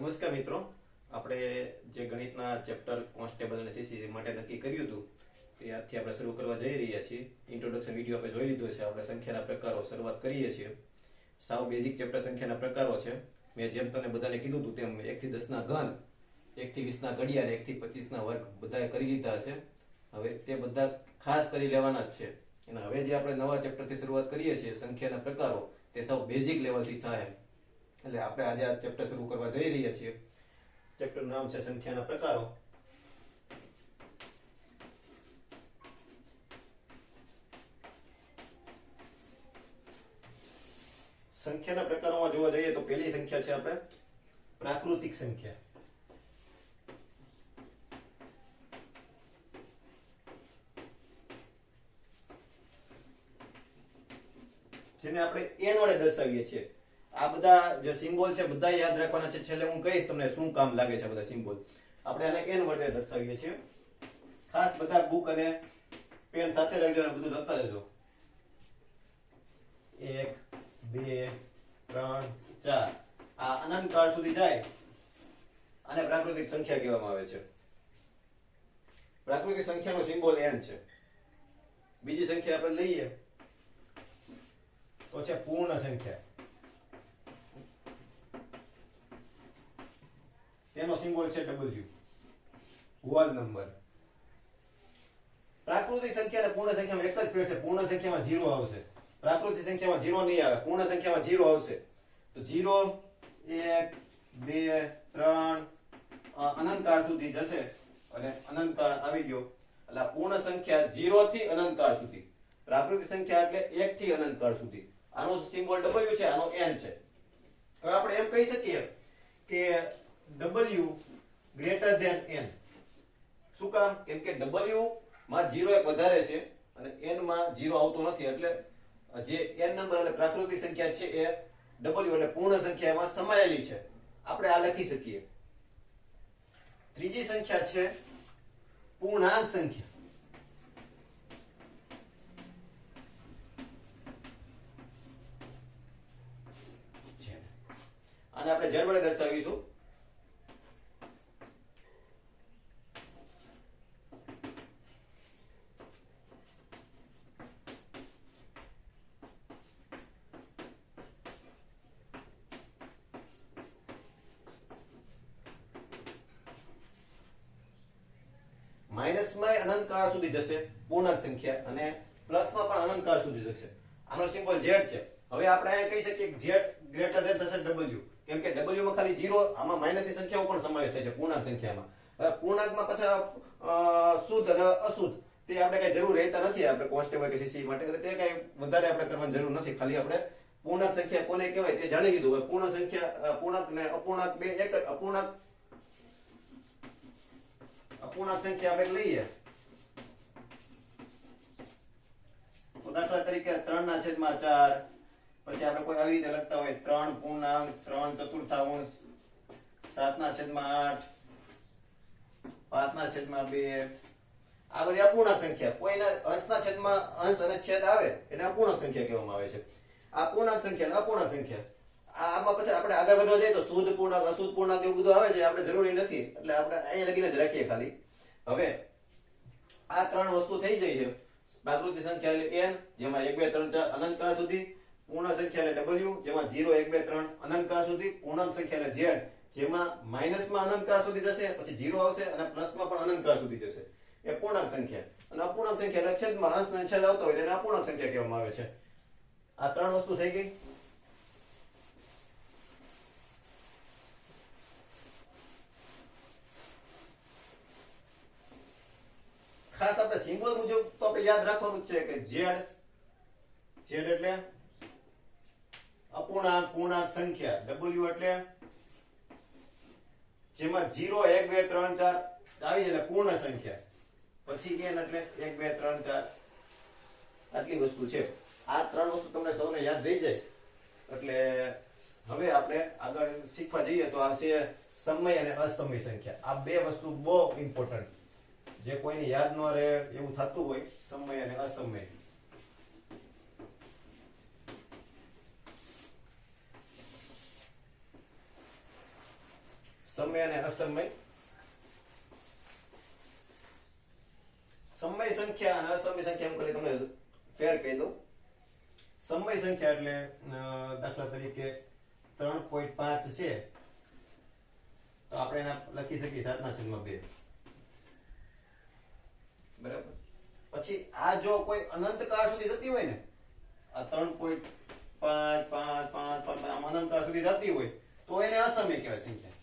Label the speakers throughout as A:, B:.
A: નમસ્કાર મિત્રો. આપણે જે ગણિતના ચેપ્ટર કોન્સ્ટેબલ અને સીસી માટે નક્કી કર્યું હતું, તે આજથી આપણે શરૂ કરવા જઈ રહ્યા છીએ. ઇન્ટ્રોડક્શન વીડિયો આપણે જોઈ લીધો છે. આપણે સંખ્યાના પ્રકારો શરૂઆત કરીએ છીએ. સાવ બેઝિક ચેપ્ટર સંખ્યાના પ્રકારો છે. મેં જેમ તમને બધાને કીધું હતું તેમ એકથી દસના ઘન એકથી વીસના ઘડિયા અને એકથી પચીસના વર્ગ બધાએ કરી લીધા છે. હવે તે બધા ખાસ કરી લેવાના જ છે. અને હવે જે આપણે નવા ચેપ્ટરથી શરૂઆત કરીએ છીએ, સંખ્યાના પ્રકારો, તે સાવ બેઝિક લેવલથી થાય. એટલે આપણે આજે આ ચેપ્ટર શરૂ કરવા જઈ રહ્યા છીએ. ચેપ્ટરનું નામ છે સંખ્યાના પ્રકારો. સંખ્યાના પ્રકારોમાં જોવા જઈએ તો પહેલી સંખ્યા છે આપણે પ્રાકૃતિક સંખ્યા. જેને આપણે n વડે દર્શાવીએ છીએ. આ બધા જે સિમ્બોલ છે, બધા યાદ રાખવાના છે. છેલ્લે હું કહીશ તમને શું કામ લાગે છે બધા સિમ્બોલ આપણે આને એન વડે દર્શાવીએ છીએ. ખાસ બધા બુક અને પેન સાથે રાખજો અને બધું લખતા જજો એક, બે, ત્રણ, ચાર. આ અનંત કાળ સુધી જાય આને પ્રાકૃતિક સંખ્યા કહેવામાં આવે છે. પ્રાકૃતિક સંખ્યાનો સિમ્બોલ એન છે. બીજી સંખ્યા આપણે લઈએ. તો છે પૂર્ણ સંખ્યા. તેનો સિમ્બોલ છે W હોલ નંબર પ્રાકૃતિક સંખ્યા પૂર્ણ સંખ્યામાં એક જ ફેર છે. પૂર્ણ સંખ્યામાં 0 આવશે. પ્રાકૃતિક સંખ્યામાં 0 નહીં આવે. પૂર્ણ સંખ્યામાં 0 આવશે. તો 0 1 2 3 અનંતકાળ સુધી જશે અને અનંતકાળ આવી ગયો. એટલે પૂર્ણ સંખ્યા 0 થી અનંતકાળ સુધી. પ્રાકૃતિક સંખ્યા એટલે 1 થી અનંતકાળ સુધી. આનો સિમ્બોલ W છે. આનો n છે. હવે આપણે એમ કહી શકીએ કે W ગ્રેટર ધેન n. શું કામ? કેમ કે W માં 0 એક વધારે છે અને n માં 0 આવતો નથી, એટલે જે n નંબર એટલે પ્રાકૃતિક સંખ્યા છે એ W એટલે પૂર્ણ સંખ્યામાં સમાયેલી છે. આપણે આ લખી શકીએ. ત્રીજી સંખ્યા છે પૂર્ણાંક સંખ્યા. આને આપણે z વડે દર્શાવીશું. માઇનસમાં અનંત કાળ સુધી જશે પૂર્ણાંક સંખ્યા, અને પ્લસમાં પણ અનંતકાળ સુધી જશે. આનો સિમ્બોલ z છે. હવે આપણે અહીંયા કહી શકીએ કે z ગ્રેટર ધેન થશે w. કેમ કે w ખાલી 0 આમાં માઇનસની સંખ્યાઓ પણ સમાવેશ થાય છે પૂર્ણાંક સંખ્યામાં. પૂર્ણાંકમાં પછી શુદ્ધ અને અશુદ્ધ, તે આપણે કઈ જરૂર રહેતા નથી. આપણે કોન્સ્ટેબલ કે સીસી માટે તે કઈ વધારે આપણે કરવાની જરૂર નથી. ખાલી આપણે પૂર્ણાંક સંખ્યા કોને કહેવાય તે જાણી લીધું. હવે પૂર્ણ સંખ્યા પૂર્ણાંક ને અપૂર્ણાંક બે એક અપૂર્ણાંક અપૂર્ણાંક સંખ્યા આપણે લઈએ. દાખલા તરીકે ત્રણ ના છેદમાં ચાર, પછી આપણે કોઈ આવી રીતે લખતા હોય, ત્રણ પૂર્ણાંક, ત્રણ ચતુર્થાંશ સાત ના છેદમાં આઠ પાંચ ના છેદમાં બે. આ બધી અપૂર્ણાંક સંખ્યા. કોઈના અંશના છેદમાં અંશ અને છેદ આવે, એને અપૂર્ણાંક સંખ્યા કહેવામાં આવે છે. આ પૂર્ણાંક સંખ્યા અપૂર્ણ સંખ્યા. આમાં પછી આપણે આગળ વધવા જઈએ તો શુદ્ધ પૂર્ણાંક, અશુદ્ધ પૂર્ણાંક એવું બધું આવે છે આપણે જરૂરી નથી. એટલે આપણે અહીંયા લગીને જ રાખીએ ખાલી. હવે આ ત્રણ વસ્તુ થઈ જાય છે. પ્રાકૃતિક સંખ્યા એટલે n, જેમાં એક, બે, ત્રણ, ચાર અનંત કાળ સુધી, પૂર્ણ સંખ્યા એટલે w, જેમાં 0 1 2 3 અનંત કાળ સુધી, પૂર્ણાંક સંખ્યા એટલે z, જેમાં માઇનસમાં અનંત કાળ સુધી જશે, પછી 0 આવશે અને પ્લસમાં પણ અનંત કાળ સુધી જશે. એ પૂર્ણાંક સંખ્યા. અને અપૂર્ણાંક સંખ્યા એટલે છેદમાં અંશ છેદ આવતો હોય તેને અપૂર્ણાંક સંખ્યા કહેવામાં આવે છે. આ ત્રણ વસ્તુ થઈ ગઈ ખાસ આપણે સિમ્બોલ મુજબ તો આપણે યાદ રાખવાનું છે કે z z એટલે અપૂર્ણાંક, પૂર્ણાંક સંખ્યા. W એટલે જેમાં 0 1 2 3 4 આવી એટલે પૂર્ણ સંખ્યા. પછી n એટલે 1 2 3 4 આટલી વસ્તુ છે. આ ત્રણ વસ્તુ તમને સૌને યાદ રહી જાય. એટલે હવે આપણે આગળ શીખવા જઈએ તો આ છે સમય અને અસમય સંખ્યા. આ બે વસ્તુ બહુ ઇમ્પોર્ટન્ટ જે કોઈને યાદ ન રહે, એવું થતું હોય, સમય અને અસમય. સમય અને અસમય. સમય સંખ્યા અને અસમય સંખ્યા એમ કરી તમને ફેર કહી દઉં. સમય સંખ્યા એટલે દાખલા તરીકે ત્રણ પોઈન્ટ પાંચ છે. તો આપણે એના લખી શકીએ સાતના છેદમાં બે બરાબર પછી આ જો કોઈ અનંત કાળ સુધી જતી હોય ને, આ ત્રણ પોઈન્ટ પાંચ પાંચ પાંચ પાંચ અનંતકાળ અનંત કાળ સુધી જતી હોય, તો એને અસમય કહેવાય સંખ્યા.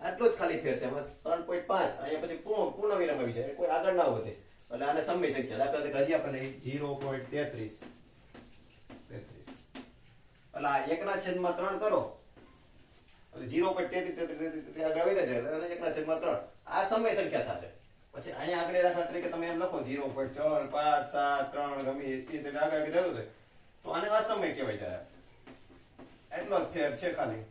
A: આટલો જ ખાલી ફેર છે, બસ ત્રણ પોઈન્ટ પાંચ, અહીંયા પછી પૂર્ણ પૂર્ણ વિરામ આવી જાય, કોઈ આગળ ના વધે. એટલે આને સમય સંખ્યા, દાખલા તરીકે હજી આપણે જીરો પોઈન્ટ તેત્રીસ તેત્રીસ. એટલે આ એકના છેદમાં ત્રણ કરો જીરો પોઈન્ટ તેત્રીસ તેત્રીસ આગળ આવી જાય એકના છેદમાં ત્રણ. આ સમય સંખ્યા થશે. પછી અહીંયા આગળ દાખલા તરીકે તમે એમ લખો જીરો પોઈન્ટ ચાર, પાંચ, સાત, ત્રણ, ગમે એ આગળ જતું જાય તો. આને અસમય કહેવાય જાય એટલો જ ફેર છે ખાલી.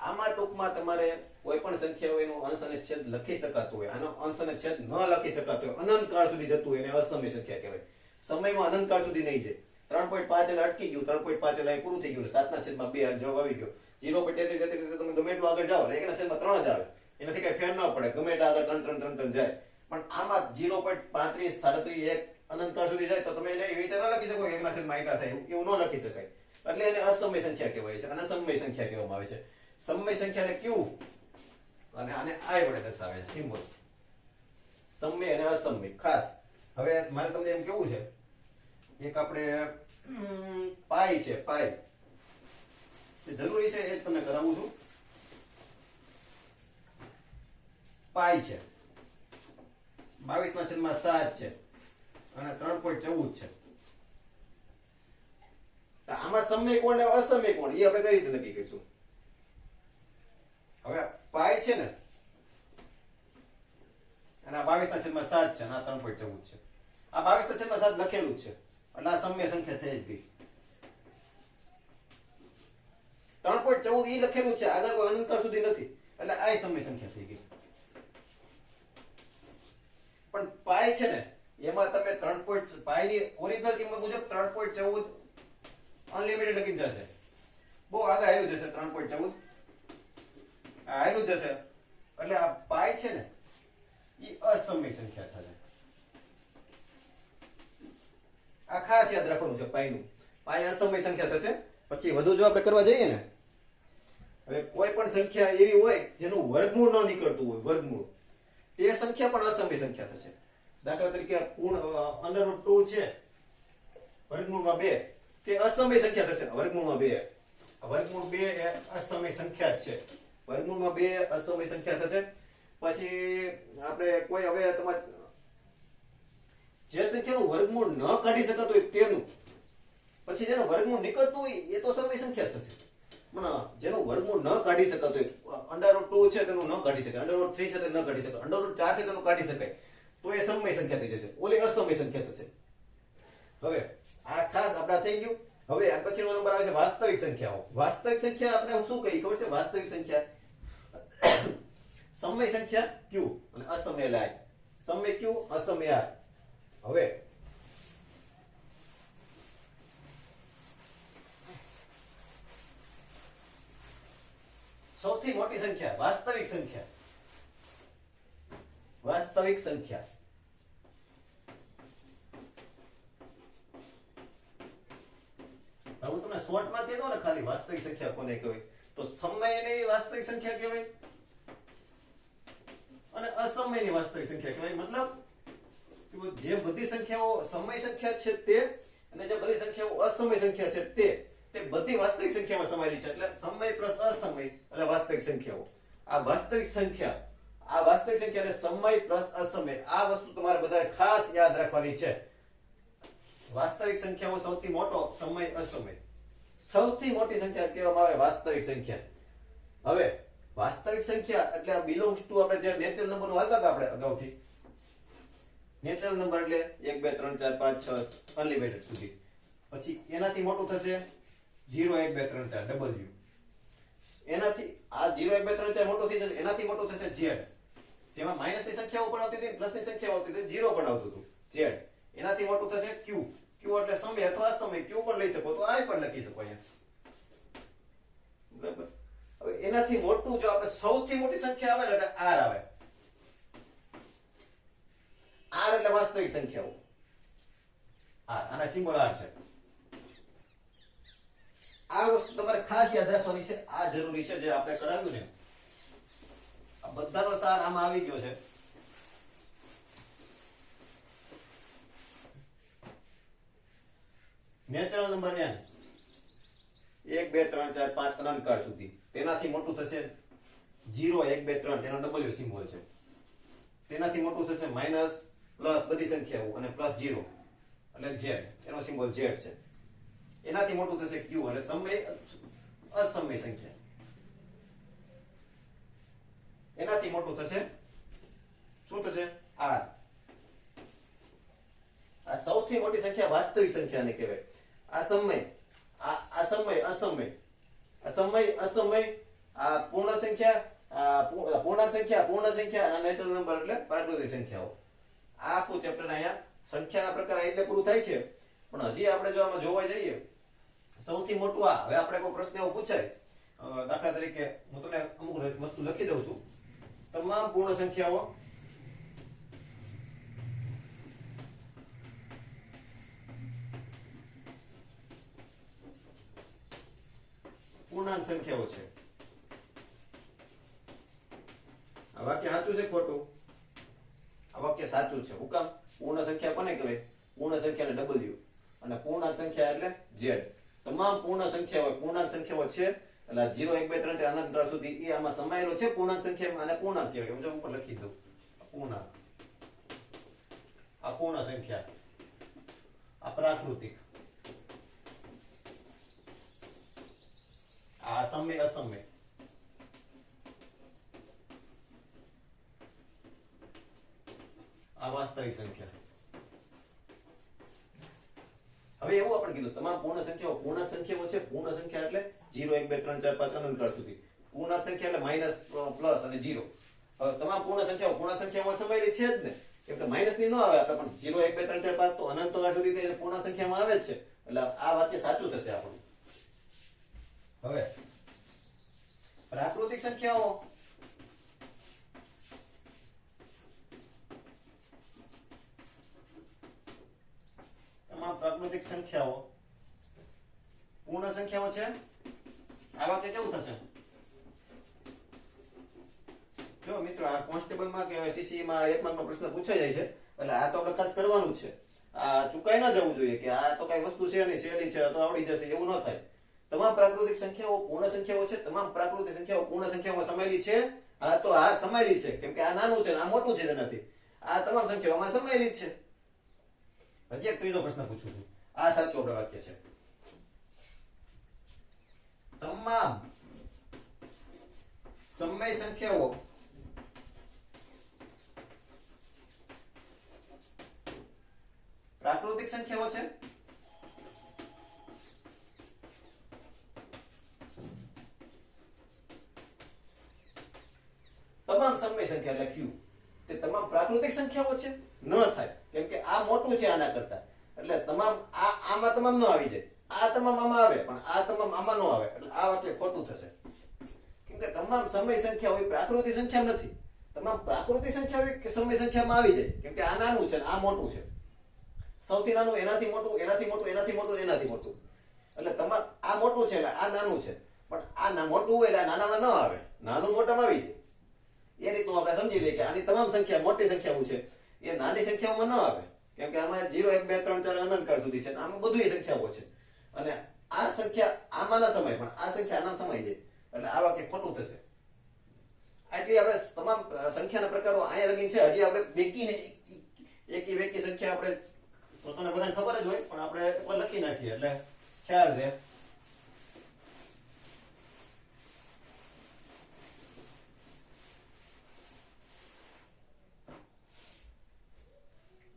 A: આમાં ટૂંકમાં તમારે કોઈ પણ સંખ્યા હોય એનું અંશ અને છેદ લખી શકાતું હોય. આનો અંશ અને છેદ ન લખી શકાતું હોય. અનંત કાળ સુધી જતું હોય એને અસમય સંખ્યા કહેવાય. સમયમાં અનંત કાળ સુધી નહીં જાય. ત્રણ પોઈન્ટ પાંચ એટલે અટકી ગયું. ત્રણ પોઈન્ટ પાંચ એટલે પૂરું થઈ ગયું. સાતના છેદમાં બે જવાબ આવી ગયો. જીરો પોઈન્ટ તેત્રીસ તેત્રીસ તમે ગમે એટલું આગળ જાઓ એકના છેદમાં ત્રણ જ આવે. એનાથી કઈ ફેર ન પડે. ગમે આગળ ત્રણ ત્રણ ત્રણ ત્રણ જાય. પણ આમાં જીરો પોઈન્ટ પાંત્રીસ, સાડત્રીસ, એક અનંત કાળ સુધી જાય તો તમે એને એવી રીતે ન લખી શકો એકના છેદમાં એટલા થાય. એવું- ન લખી શકાય. એટલે એને અસમય સંખ્યા કહેવાય છે અને સમય સંખ્યા કહેવામાં આવે છે. સમય સંખ્યાને ક્યુ અને આને આય વડે દર્શાવે છે. સિમ્બોલ સમય અને અસમય. ખાસ. હવે મારે તમને એમ કેવું છે? એક આપણે પાય છે, પાઈ. જરૂરી છે એ તમને કરાવું છું. પાઈ છે. બાવીસ ના છેદમાં સાત છે. અને ત્રણ પોઈન્ટ ચૌદ છે. આમાં સમય કોણ ને અસમય કોણ એ આપણે કઈ રીતે નક્કી કરીશું? હવે પાય છે ને, અને આ બાવીસ ના છેદમાં સાત છે, અને આ ત્રણ પોઈન્ટ ચૌદ છે. આ બાવીસ ના છેદમાં સાત લખેલું છે, એટલે આ સમય સંખ્યા થઈ જ ગઈ. ત્રણ પોઈન્ટ ચૌદ એ લખેલું છે, આગળ કોઈ અનંતર સુધી નથી, એટલે આ સમય સંખ્યા થઈ ગઈ. પણ પાય છે ને, એમાં તમે ત્રણ પોઈન્ટ પાયની ઓરિજિનલ કિંમત મુજબ ત્રણ પોઈન્ટ ચૌદ અનલિમિટેડ લખી જશે. બહુ આગળ આવ્યું જશે ત્રણ પોઈન્ટ ચૌદ. આવ્યું જશે એટલે આ પાય છે ને એ અસમય સંખ્યા થશે આ ખાસ યાદ રાખવાનું છે પાયનું. પાય અસમય સંખ્યા થશે. પછી વધુ જો આપણે કરવા જઈએ ને, હવે કોઈ પણ સંખ્યા એવી હોય જેનું વર્ગમૂળ ન નીકળતું હોય, વર્ગમૂળ. તે સંખ્યા પણ અસમય સંખ્યા થશે. દાખલા તરીકે પૂર્ણ અંડર રૂટ ટુ છે, વર્ગમૂળમાં બે, તે અસમય સંખ્યા થશે. વર્ગમૂળમાં બે. વર્ગમૂળ બે એ અસમય સંખ્યા છે. વર્ગમૂળમાં બે અસમય સંખ્યા થશે. પછી આપણે કોઈ હવે તમારે જે સંખ્યાનું વર્ગમૂળ ન કાઢી શકાતું હોય તેનું. પછી જેનું વર્ગમૂળ નીકળતું હોય એ તો સમય સંખ્યા થશે. જેનું વર્ગમૂળ ન કાઢી શકાતું હોય અંડર રૂટ ટુ છે તેનું ન કાઢી શકાય. અંડર રૂટ થ્રી છે તે ન કાઢી શકાય. અંડર રૂટ ચાર છે તેનું કાઢી શકાય. તો એ સમય સંખ્યા થઈ જશે. ઓલી અસમય સંખ્યા થશે. હવે આ ખાસ આપડા થઈ ગયું. હવે આ પછીનો નંબર આવે છે વાસ્તવિક સંખ્યાઓ. વાસ્તવિક સંખ્યા આપણે શું કહી? ખબર છે? વાસ્તવિક સંખ્યા. સમય સંખ્યા ક્યુ અને અસમય લાય સમય ક્યુ અસમય આર હવે સૌથી મોટી સંખ્યા, વાસ્તવિક સંખ્યા. વાસ્તવિક સંખ્યા. હું તમને શોર્ટમાં કહી દઉં ને ખાલી વાસ્તવિક સંખ્યા કોને કહેવાય? તો સમયની વાસ્તવિક સંખ્યા કહેવાય અને અસમયની વાસ્તવિક સંખ્યા કહેવાય. મતલબ જે બધી સંખ્યાઓ સમય સંખ્યા છે તે અને જે બધી સંખ્યાઓ અસમય સંખ્યા છે તે તે બધી વાસ્તવિક સંખ્યામાં સમાયેલી છે. એટલે સમય પ્લસ અસમય, એટલે વાસ્તવિક સંખ્યાઓ. આ વાસ્તવિક સંખ્યા, આ વાસ્તવિક સંખ્યા એટલે સમય પ્લસ અસમય. આ વસ્તુ તમારે બધાએ ખાસ યાદ રાખવાની છે. વાસ્તવિક સંખ્યાઓ સૌથી મોટો, સમય અસમય. સૌથી મોટી સંખ્યા કહેવામાં આવે વાસ્તવિક સંખ્યા. હવે, વાસ્તવિક સંખ્યા એટલે આ બિલોંગ્સ ટુ આપણે જે નેચરલ નંબર હાલતા આપણે અગાઉથી. નેચરલ નંબર એટલે એક, બે, ત્રણ, ચાર, પાંચ, છ અનલિમિટેડ સુધી. પછી એનાથી મોટું થશે જીરો એક બે ત્રણ ચાર ડબલ્યુ એનાથી આ જીરો એક બે ત્રણ ચાર મોટો થઈ જશે, એનાથી મોટો થશે ઝેડ. જેમાં માઇનસની સંખ્યાઓ પણ આવતી હતી પ્લસની સંખ્યાઓ આવતી હતી જીરો પણ આવતું હતું, ઝેડ. એનાથી મોટું થશે ક્યુ ક્યુ એટલે સમય અથવા સમય ક્યુ પણ લઈ શકો, તો આ પણ લખી શકો અહીંયા. બરાબર? હવે એનાથી મોટું જો આપણે સૌથી મોટી સંખ્યા આવે ને એટલે આર આવે. આર એટલે વાસ્તવિક સંખ્યાઓ. આર આના સિમ્બોલ આર છે. આ વસ્તુ તમારે ખાસ યાદ રાખવાની છે. આ જરૂરી છે જે આપણે કરાવ્યું ને આ બધાનો સાર આમાં આવી ગયો છે. નેચરલ નંબર ને એક, બે, ત્રણ, ચાર, પાંચ અનંતકાળ સુધી. તેનાથી મોટું થશે જીરો, એક, બે, ત્રણ. તેનો ડબલ્યુ સિમ્બોલ છે. તેનાથી મોટું થશે માઇનસ પ્લસ બધી સંખ્યાઓ અને પ્લસ જીરો એટલે ઝેડ એનો સિમ્બોલ ઝેડ છે. એનાથી મોટું થશે ક્યુ અને સમય અસમય સંખ્યા. એનાથી મોટું થશે શું થશે? આર આ સૌથી મોટી સંખ્યા વાસ્તવિક સંખ્યાને કહેવાય. આ આ સમય અસમય. આ સમય અસમય, આ પૂર્ણ સંખ્યા, આ પૂ- પૂર્ણાંક સંખ્યા, પૂર્ણ સંખ્યા અને નેચરલ નંબર એટલે પ્રાકૃતિક સંખ્યાઓ. આ આખું ચેપ્ટર અહીંયા સંખ્યાના પ્રકાર એટલે પૂરું થાય છે. પણ હજી આપણે જો આમાં જોવા જઈએ સૌથી મોટું આ. હવે આપણે કોઈ પ્રશ્ન એવો પૂછાય દાખલા તરીકે હું તમને અમુક વસ્તુ લખી દઉં છું. તમામ પૂર્ણ સંખ્યાઓ પૂર્ણાંક સંખ્યાઓ છે. આ વાક્ય સાચું છે ખોટું? આ વાક્ય સાચું છે. હું કામ પૂર્ણ સંખ્યા કોને કહેવાય? પૂર્ણ સંખ્યાને ડબલ્યુ અને પૂર્ણાંક સંખ્યા એટલે ઝેડ તમામ પૂર્ણ સંખ્યાઓ પૂર્ણાંક સંખ્યાઓ છે, એટલે જીરો, એક, બે, ત્રણ, ચાર અનંત અંતરાળ સુધી એ આમાં સમાયેલો છે, પૂર્ણાંક સંખ્યામાં અને પૂર્ણાંક કહેવાય. હું ઉપર લખી દઉં. પૂર્ણાંક. આ પૂર્ણ સંખ્યા. આ પ્રાકૃતિક. આ સમય અસમય આ વાસ્તવિક સંખ્યા. હવે એવું આપણે કીધું, તમામ પૂર્ણ સંખ્યાઓ પૂર્ણ સંખ્યાઓ છે, પૂર્ણ સંખ્યા એટલે 0 1 2 3 4 5 અનંતકાળ સુધી. પૂર્ણ સંખ્યા એટલે માઇનસ પ્લસ અને 0 હવે તમામ પૂર્ણ સંખ્યાઓ, પૂર્ણ સંખ્યામાં સમાયેલી છે જ ને? એટલે કે માઇનસની ન આવે આપણે, પણ 0 1 2 3 4 5 તો અનંતકાળ સુધી તે પૂર્ણ સંખ્યામાં આવે જ છે. એટલે આ વાક્ય સાચું થશે આપણું. હવે, પ્રાકૃતિક સંખ્યાઓ તમામ પ્રાકૃતિક સંખ્યાઓ. પૂર્ણ સંખ્યાઓ છે? આ વાક્ય કેવું થશે? જો મિત્રો, આ કોન્સ્ટેબલમાં કે સીસી માં એક માર્કનો પ્રશ્ન પૂછાઈ જાય છે, એટલે આ તો આપણે ખાસ કરવાનું છે. આ ચૂકાઈ ન જવું જોઈએ કે આ તો કઈ વસ્તુ છે નહીં, સહેલી છે તો આવડી જશે, એવું ન થાય. તમામ પ્રાકૃતિક સંખ્યાઓ પૂર્ણ સંખ્યાઓ છે, તમામ પ્રાકૃતિક સંખ્યાઓ પૂર્ણ સંખ્યામાં સમાયેલી છે? આ તો આ સમાયેલી છે, કેમ કે આ નાનું છે આ મોટું છે તેનાથી આ તમામ સંખ્યાઓમાં સમાયેલી છે. હજી એક ત્રીજો પ્રશ્ન પૂછું છું. આ સાચું આપણે વાક્ય છે. તમામ સમય સંખ્યાઓ પ્રાકૃતિક સંખ્યાઓ છે? તમામ સમય સંખ્યા એટલે ક્યુ તે તમામ પ્રાકૃતિક સંખ્યાઓ છે? ન થાય. મોટું છે આના કરતા. એટલે તમામ આ આમાં તમામ ન આવી જાય. આ તમામ આમાં આવે, પણ આ તમામ આમાં ન આવે. એટલે આ વાક્ય ખોટું થશે. કેમ કે તમામ સમય સંખ્યા હોય, પ્રાકૃતિક સંખ્યા નથી. તમામ પ્રાકૃતિક સંખ્યા હોય કે સમય સંખ્યામાં આવી જાય. કેમ કે આ નાનું છે આ મોટું છે. સૌથી નાનું એનાથી મોટું એનાથી મોટું એનાથી મોટું એનાથી મોટું. એટલે તમાર આ મોટું છે એટલે આ નાનું છે. પણ આ મોટું હોય એટલે નાનામાં ન આવે. નાનું મોટામાં આવી જાય. એ રીતનું આપણે સમજી લઈએ કે આની તમામ સંખ્યા મોટી સંખ્યાઓ છે. એ નાની સંખ્યાઓમાં ન આવે. કેમ કે આમાં જીરો, એક, બે, ત્રણ, ચાર અનંતકાળ સુધી છે અને આમાં બધું સંખ્યાઓ છે. અને આ સંખ્યા આમાં ના સમય, પણ આ સંખ્યા આના સમય છે. એટલે આ વાક્ય ખોટું થશે. આટલી આપણે તમામ સંખ્યાના પ્રકારો અહીંયા લગીન છે. હજી આપણે બેકીને એકી બેકી સંખ્યા આપણે, તો તમને બધાને ખબર જ હોય, પણ આપણે લખી નાખીએ. એટલે ખ્યાલ રહે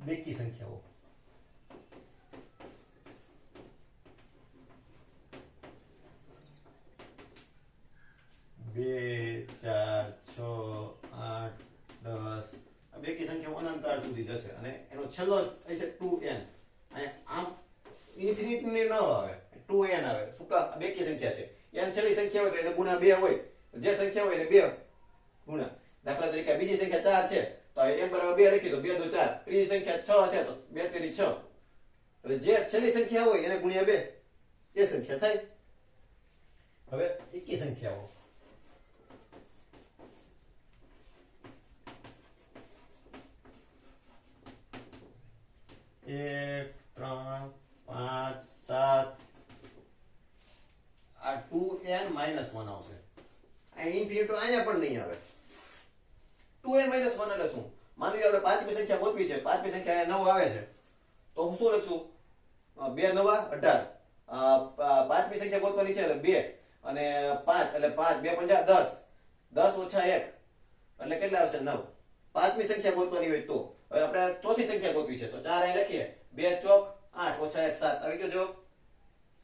A: બેકી સંખ્યાઓ બે, ચાર, છ, આઠ, દસ. બેકી સંખ્યાઓ અનંત સુધી જશે અને એનો છેલ્લો છે ટુ એન. આમ ઇન્ફિનિટની ન આવે. ટુ એન આવે. આ બેકી સંખ્યા છે. એન છેલ્લી સંખ્યા હોય તો એને ગુણા બે હોય. જે સંખ્યા હોય એને બે ગુણા દાખલા તરીકે બીજી સંખ્યા ચાર છે. તો n બરાબર બે લખી તો બે, દો, ચાર. ત્રીજી સંખ્યા છ છે તો બે તેરી છ. એટલે જે છેલ્લી સંખ્યા હોય એને ગુણ્યા બે. એ સંખ્યા થાય. હવે એકી સંખ્યાઓ. એક, ત્રણ, પાંચ, સાત. આ ટુ એન માઇનસ વન આવશે. આ ઇન્ફિનિટો અહીંયા પણ નહીં આવે. ટુ એન માઇનસ વન એટલે શું? માની લો આપણે પાંચમી સંખ્યા ગોતવી છે, પાંચમી સંખ્યા નવ આવે છે. તો હું શું લખશું? બે નવા, અઢાર. પાંચમી સંખ્યા ગોતવાની છે એટલે બે. અને પાંચ, એટલે પાંચ, બે પંજા દસ. દસ ઓછા એક. એટલે કેટલા આવશે? નવ. પાંચમી સંખ્યા ગોતવાની હોય તો. હવે આપણે ચોથી સંખ્યા ગોતવી છે. તો ચાર અહીં લખીએ. બે ચોક આઠ ઓછા એક સાત. આવી ગયો જો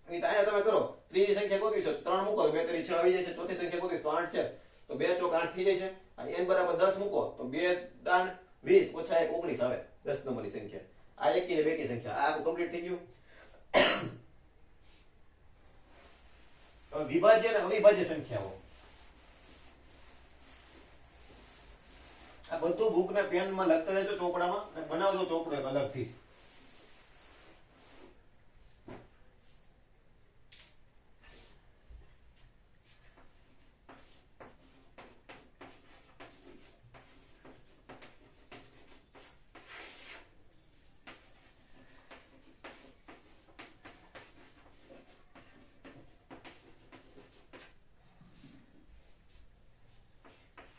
A: અહીં અહીંયા તમે કરો. ત્રીજી સંખ્યા ગોતવી છે. ત્રણ મૂકો. બે તરી છ આવી જાય છે. ચોથી સંખ્યા ગોતવી તો આઠ છે. તો બે ચોક આઠ થઈ જાય છે. અને એન બરાબર દસ મૂકો, તો બે દાણ વીસ ઓછા એક ઓગણીસ આવે. દસ નંબરની સંખ્યા. આ એકી ને બેકી સંખ્યા. આ કમ્પ્લીટ થઈ ગયું. વિભાજ્ય અને અવિભાજ્ય સંખ્યાઓ. આ બધું બુક ને પેનમાં લખતા રહેજો ચોપડામાં બનાવજો ચોપડો એક અલગથી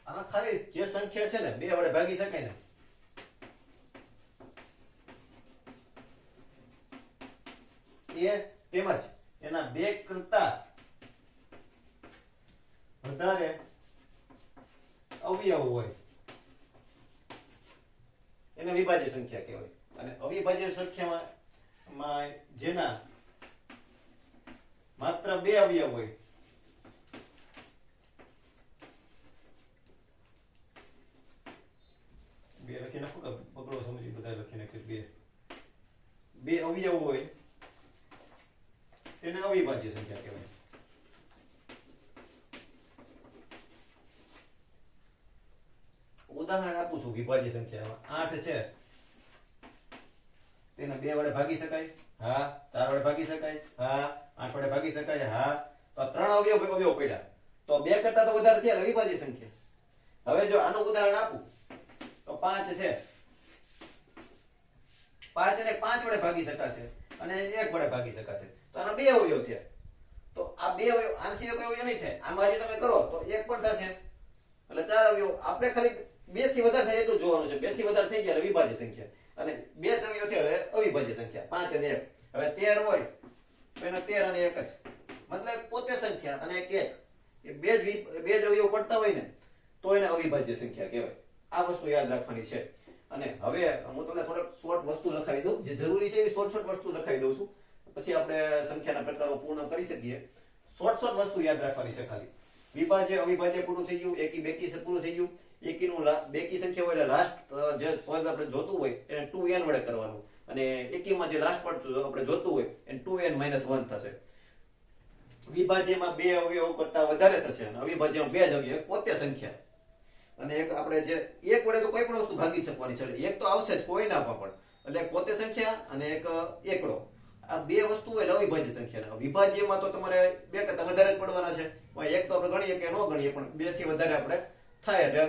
A: આમાં ખાલી જે સંખ્યા છે ને બે વડે ભાગી શકાય ને એ તેમજ એના બે કરતા વધારે અવયવ હોય એને વિભાજ્ય સંખ્યા કહેવાય અને અવિભાજ્ય સંખ્યામાં માં જેના માત્ર બે અવયવ હોય બે લખી નાખો કે પકડો સમજી બધા લખી નાખશે બે બે અવયવ હોય તેને અવિભાજ્ય સંખ્યા કહેવાય. ઉદાહરણ આપું છું વિભાજ્ય સંખ્યામાં આઠ છે. તેને બે વડે ભાગી શકાય? હા. ચાર વડે ભાગી શકાય? હા. આઠ વડે ભાગી શકાય? હા. તો ત્રણ અવયવ અવયવ પડ્યા. તો બે કરતા તો વધારે છે અવિભાજ્ય સંખ્યા. હવે જો આનું ઉદાહરણ આપું. તો પાંચ છે. પાંચ ને પાંચ વડે ભાગી શકાશે અને એક વડે ભાગી શકાશે. તો આના બે અવયવ થયા. તો આ બે અવયવ, આના સિવાય અવયવ નહીં થાય. આમાં હજી તમે કરો, તો એક પણ થશે. એટલે ચાર અવયવ. આપણે ખાલી બેથી વધારે થાય એટલું જોવાનું છે. બેથી વધારે થઈ ગયા એટલે વિભાજ્ય સંખ્યા. અને બે અવયવ થયા હવે અવિભાજ્ય સંખ્યા. પાંચ અને એક. હવે તેર હોય, તો એના તેર અને એક જ. મતલબ પોતે સંખ્યા અને એક એક. એ બે જ બે જ અવયવ પડતા હોય ને, તો એને અવિભાજ્ય સંખ્યા કહેવાય. આ વસ્તુ યાદ રાખવાની છે. અને હવે હું તમને થોડોક શોર્ટ વસ્તુ લખાવી દઉં. જે જરૂરી છે એ શોર્ટ શોર્ટ વસ્તુ લખાવી દઉં છું. પછી આપણે સંખ્યાના પ્રકારો પૂર્ણ કરી શકીએ. શોર્ટ શોર્ટ વસ્તુ યાદ રાખવાની છે ખાલી. વિભાજ્ય, અવિભાજ્ય પૂરું થઈ ગયું. એકી, બેકી પૂરું થઈ ગયું. એકીનું બેકી સંખ્યા હોય એટલે લાસ્ટ જે પદ આપણે જોતું હોય એને ટુ એન વડે કરવાનું. અને એકીમાં જે લાસ્ટ પદ આપણે જોતું હોય એને ટુ એન માઇનસ વન થશે. વિભાજ્યમાં બે અવયવ કરતા વધારે થશે અને અવિભાજ્યમાં બે જ અવયવ, પોતે સંખ્યા. અને એક આપણે જે, એક વડે તો કોઈ પણ વસ્તુ ભાગી શકવાની છે. એક તો આવશે જ કોઈ ના પણ. એટલે પોતે સંખ્યા અને એક, એકડો. આ બે વસ્તુ હોય અવિભાજ્ય સંખ્યા વિભાજ્યમાં તો તમારે બે કરતા વધારે જ પડવાના છે. એક તો આપણે ગણીએ કે ન ગણીએ, પણ બેથી વધારે આપણે થાય એટલે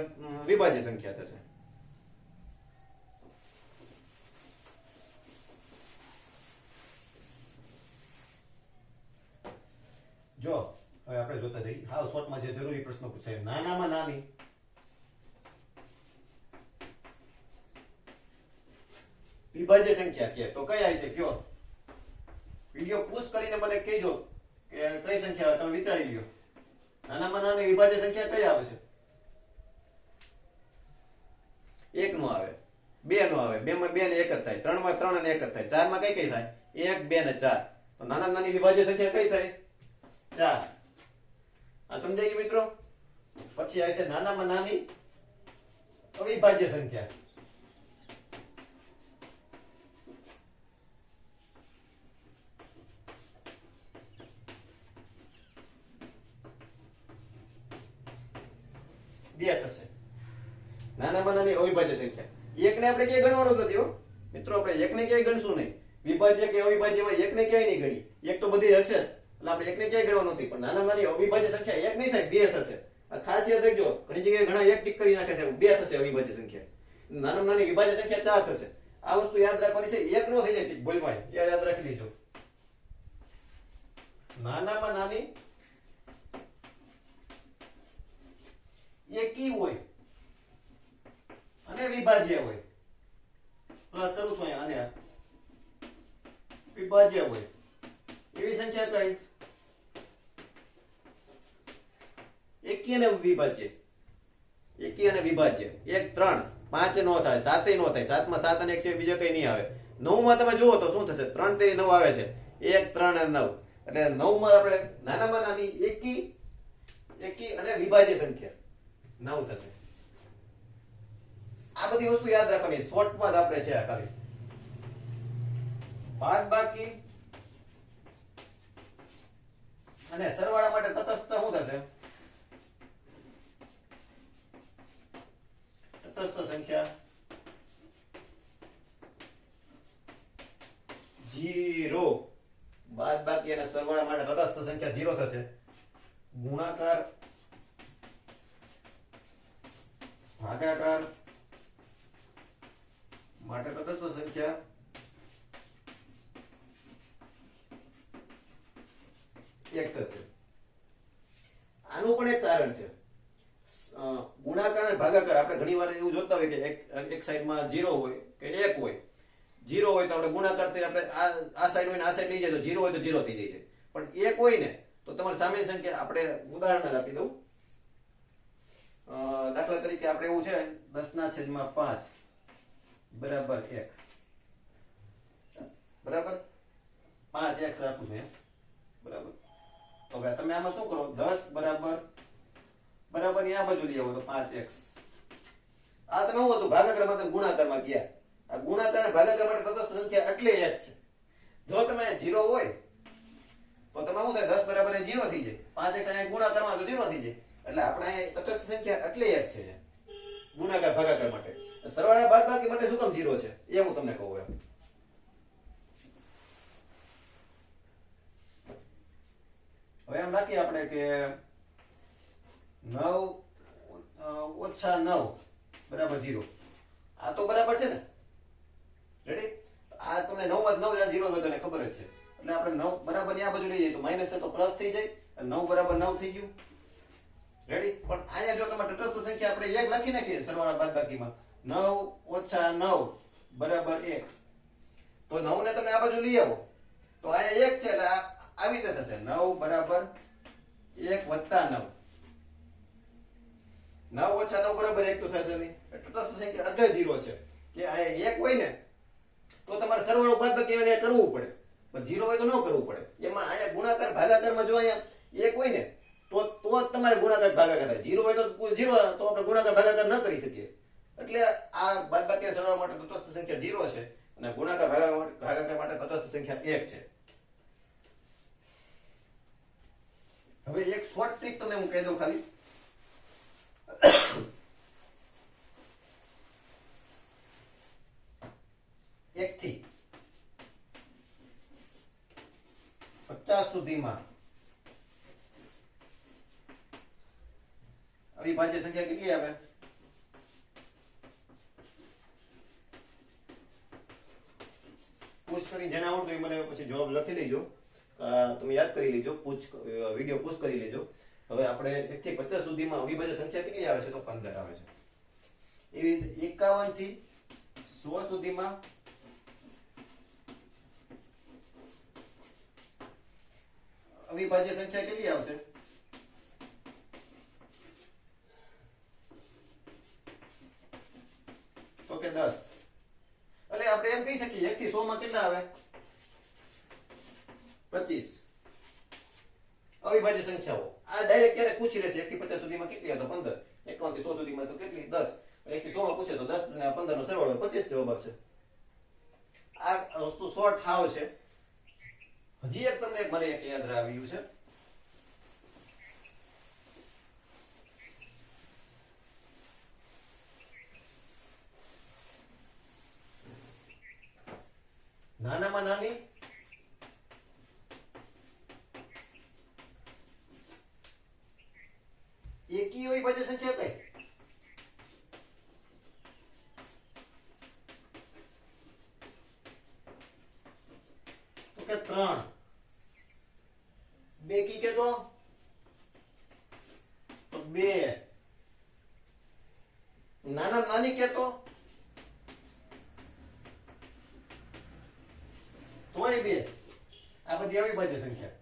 A: વિભાજ્ય સંખ્યા થશે. જો, હવે આપણે જોતા જઈએ. હા, શોર્ટમાં જે જરૂરી પ્રશ્નો પૂછાય. નાનામાં નાની. વિભાજ્ય સંખ્યા કે. તો કઈ આવી છે કયો? વીડિયો પુશ કરીને મને કહેજો કે કઈ સંખ્યા તમે વિચારી લ્યો. નાનામાં નાની વિભાજ્ય સંખ્યા કઈ આવશે એક નો આવે. બે નો આવે. બે માં બે ને એક જ થાય. ત્રણમાં ત્રણ અને એક જ થાય. ચારમાં કઈ કઈ થાય? એક, બે ને ચાર. તો નાના નાની વિભાજ્ય સંખ્યા કઈ થાય? ચાર. આ સમજાય મિત્રો? પછી આવે છે નાનામાં નાની અવિભાજ્ય સંખ્યા. બે થશે. નાનામાં નાની અવિભાજ્ય સંખ્યા. એકને આપણે ક્યાંય ગણવાનું નથી, હો. મિત્રો, આપણે એકને ક્યાંય ગણશું નહીં. વિભાજ્ય કે અવિભાજ્યમાં એકને ક્યાંય નહીં ગણી એક તો બધી હશે એટલે આપણે એકને ક્યાંય ગણવાનું નથી. પણ નાનામાં નાની અવિભાજ્ય સંખ્યા એક નહીં થાય, બે થશે. ખાસ યાદ રાખજો. ઘણી જગ્યાએ ઘણા એક ટીક કરી નાખે છે, બે થશે અવિભાજ્ય સંખ્યા. નાનામાં નાની વિભાજ્ય સંખ્યા ચાર થશે. આ વસ્તુ યાદ રાખવાની છે, એક નો થઈ જાય બોલમાં એ યાદ રાખી લીજો નાનામાં નાની એકી હોય? અને વિભાજ્ય હોય. પ્લસ કરું છું અહીંયા, અને વિભાજ્ય હોય. એવી સંખ્યા કઈ? એકી અને વિભાજ્ય. એકી અને વિભાજ્ય. એક, ત્રણ, પાંચ નો થાય, સાતે નો થાય. સાતમાં સાત અને એક છે બીજો કઈ નહીં આવે. નવમાં તમે જુઓ તો શું થશે? ત્રણ તેરી નવ આવે છે. એક, ત્રણ અને નવ. એટલે નવમાં આપણે નાનામાં નાની એકી એકી અને વિભાજ્ય સંખ્યા. નવ થશે આ બધી વસ્તુ યાદ રાખવાની, શોર્ટમાં જ આપણે છે ખાલી. બાદ બાકી અને સરવાળા માટે તટસ્થ શું થશે? તટસ્થ સંખ્યા જીરો. બાદ બાકી અને સરવાળા માટે તટસ્થ સંખ્યા જીરો થશે. ગુણાકાર ભાગાકાર માટે તટસ્થ સંખ્યા એક થશે. આનું પણ એક કારણ છે. ગુણાકાર અને ભાગાકાર આપણે ઘણીવાર એવું જોતા હોય કે એક એક સાઈડમાં જીરો હોય કે એક હોય. જીરો હોય તો આપણે ગુણાકાર થઈ આપણે આ આ સાઈડ હોય આ સાઈડ લઈ જાય તો જીરો હોય તો જીરો થઈ જાય છે. પણ એક હોય ને તો તમારી સામેની સંખ્યા આપણે ઉદાહરણ જ આપી દઉં. દાખલા તરીકે આપણે એવું છે દસ ના છેદમાં પાંચ, બરાબર એક. બરાબર? પાંચ એક્સ રાખું છું બરાબર? તો હવે તમે આમાં શું કરો? દસ બરાબર બરાબર આ બાજુ લઈ આવો તો પાંચ એક્સ આ તમે શું હતું? ભાગાકારમાં તમે ગુણાકારમાં ગયા. આ ગુણાકાર અને ભાગાકાર માટે તટસ્થ સંખ્યા એટલે એક છે. જો તમે જીરો હોય, તો તમે શું થાય? દસ બરાબર જીરો થઈ જાય. પાંચ એક્સ અહીંયા ગુણાકારમાં તો જીરો થઈ જાય. એટલે આપણે તટસ્થ સંખ્યા એટલે એક છે. ગુણાકાર, ભાગાકાર માટે. સરવાળા બાદબાકી માટે શું કામ જીરો છે? એ હું તમને કહું એમ. હવે એમ રાખીએ આપણે કે નવ ઓછા નવ બરાબર જીરો આ તો બરાબર છે ને? રેડી આ તમને નવમાં નવ જીરો હોય તો તને ખબર જ છે. એટલે આપણે નવ બરાબર આ બાજુ લઈ જઈએ તો માઇનસ તો પ્લસ થઈ જાય. નવ બરાબર નવ થઈ ગયું. રેડી પણ અહીંયા જો તમે તટસ્થ સંખ્યા? આપણે એક લખી નાખીએ સરવાળા બાદબાકીમાં. નવ ઓછા નવ, બરાબર એક. તો નવ ને તમે આ બાજુ લઈ આવો. તો અહીંયા એક છે, એટલે આ આવી રીતે થશે. નવ બરાબર એક વત્તા નવ. નવ ઓછા નવ બરાબર એક તો થશે નહીં. તટસ્થ સંખ્યા? અઢાર જીરો છે. કે અહીંયા એક હોય ને, તો તમારે સરવાળો બાદબાકી એને કરવું પડે. પણ જીરો હોય તો ન કરવું પડે. એમાં અહીંયા ગુણાકાર, ભાગાકારમાં જો અહીંયા એક હોય ને તો તમારે ગુણાકાર ભાગાકાર થાય. જીરો હોય તો જીરો, તો આપણે ગુણાકાર ભાગાકાર ન કરી શકીએ. એટલે આ બાદબાકી સરવાળા માટે તટસ્થ સંખ્યા જીરો છે અને ગુણાકાર ભાગાકાર માટે તટસ્થ સંખ્યા એક છે. હવે એક શોર્ટ ટ્રીક તમને હું કહી દઉં ખાલી. એક થી પચાસ સુધીમાં અવિભાજ્ય સંખ્યા કેટલી આવે? પુશ કરી જેને આવડતું એ મને પછી જવાબ લખી લેજો. તમે યાદ કરી લેજો. પૂછ વીડિયો પુશ કરી લેજો. હવે આપણે એક થી પચાસ સુધીમાં અવિભાજ્ય સંખ્યા કેટલી આવે છે તો પંદર આવે છે. એવી રીતે એકાવનથી સો સુધીમાં અવિભાજ્ય સંખ્યા કેટલી આવશે? દસ. એટલે આપણે એમ કહી શકીએ, એક થી સો માં કેટલા આવે? પચીસ. અવિભાજ્ય સંખ્યાઓ. આ ડાયરેક્ટ ક્યારે પૂછી લેશે, એક થી પચાસ સુધીમાં કેટલી તો પંદર. એકાવનથી સો સુધીમાં તો કેટલી? દસ. એક થી સો માં પૂછે તો દસ, ને પંદર નો સરવાળો પચીસ જવાબ આવશે આ વસ્તુ શોર્ટ હાવ છે. હજી એક તમને મને એક યાદ આવ્યું છે. નાનામાં નાની? એકી એવી ભજે છે કઈ? કે ત્રણ. બે કી કે તો? બે. નાના નાની કેતો તોય બે. આ બધી અવિભાજ્ય સંખ્યા.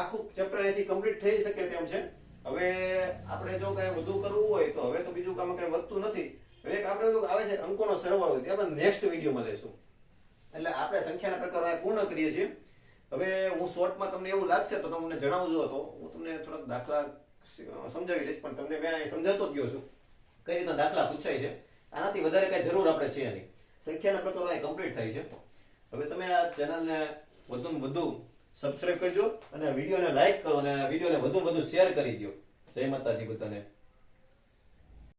A: આખું ચેપ્ટર અહીંથી કમ્પ્લીટ થઈ શકે તેમ છે. હવે આપણે જો કઈ વધુ કરવું હોય તો હવે તો બીજું કામ કઈ વધતું નથી. હવે એક આપણે આવે છે, અંકોનો સરવાળો. તે આપણે નેક્સ્ટ વિડીયોમાં લઈશું એટલે આપણે સંખ્યાના પ્રકારો પૂર્ણ કરીએ છીએ. હવે હું શોર્ટમાં તમને એવું લાગશે તો તમને જણાવજો તો હું તમને થોડાક દાખલા સમજાવી દઈશ પણ તમને મેં અહીં સમજાવતો જ ગયો છું. કઈ રીતના દાખલા પૂછાય છે? આનાથી વધારે કઈ જરૂર આપણે છે નહીં. સંખ્યાના પ્રકારો અહીં કમ્પ્લીટ થાય છે. હવે તમે આ ચેનલને વધુમાં વધુ સબસ્ક્રાઇબ કરજો અને વિડીયોને લાઈક કરો અને વિડીયોને વધુ વધુ શેર કરી દો જય માતાજી બધાને.